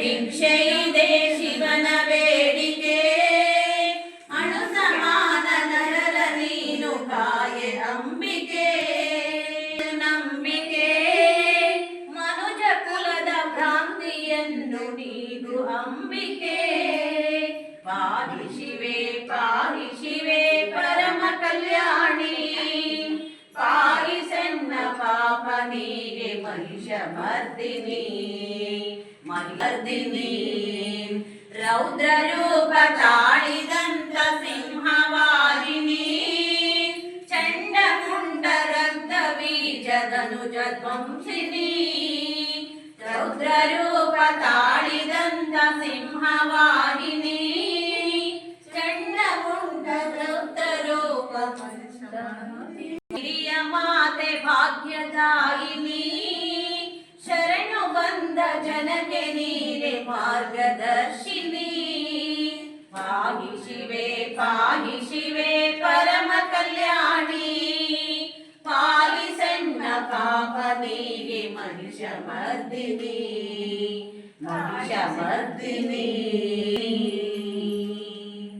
ಭಿಕ್ಷೆ ಇದೆ ಶಿವನ ಬೇಡಿಕೆ. ಅಣು ಸಮಾನ ನರರ ನೀನು ಕಾಯೆ ಅಂಬಿಕೆ. ನಂಬಿಕೆ. ಮನುಜ ಕುಲದ ಭ್ರಾಂತಿಯನ್ನು ನೀಗು ಅಂಬಿಕೆ. ಪಾಹಿ ಶಿವೆ ಪಾಹಿ ಶಿವೆ ಪರಮ ಕಲ್ಯಾಣಿ. ಸಣ್ಣ ಪಾಪ ನೀಗೆ ಮಹಿಷ ಮರ್ದಿನಿ. ಮರ್ದಿನಿ ರೌದ್ರ ರೂಪ ತಾಳಿದಂತ ಸಿಂಹವಾಹಿನಿ ಚಂಡ ಮುಂಡ ರಕ್ತ ಬೀಜದನುಜ ಧ್ವಂಸಿನಿ ರೌದ್ರ ರೂಪ ತಾಳಿದಂತ ಸಿಂಹವಾಹಿನಿ ಚಂಡ ಮುಂಡ ರಕ್ತ ರೂಪ ಹಿರಿಯ ಮಾತೆ ಭಾಗ್ಯದಾಯಿನಿ ನೀಗೆ ಮಹಿಷ ಮರ್ದಿನಿ ಮಹಿಷ ಮರ್ದಿನಿ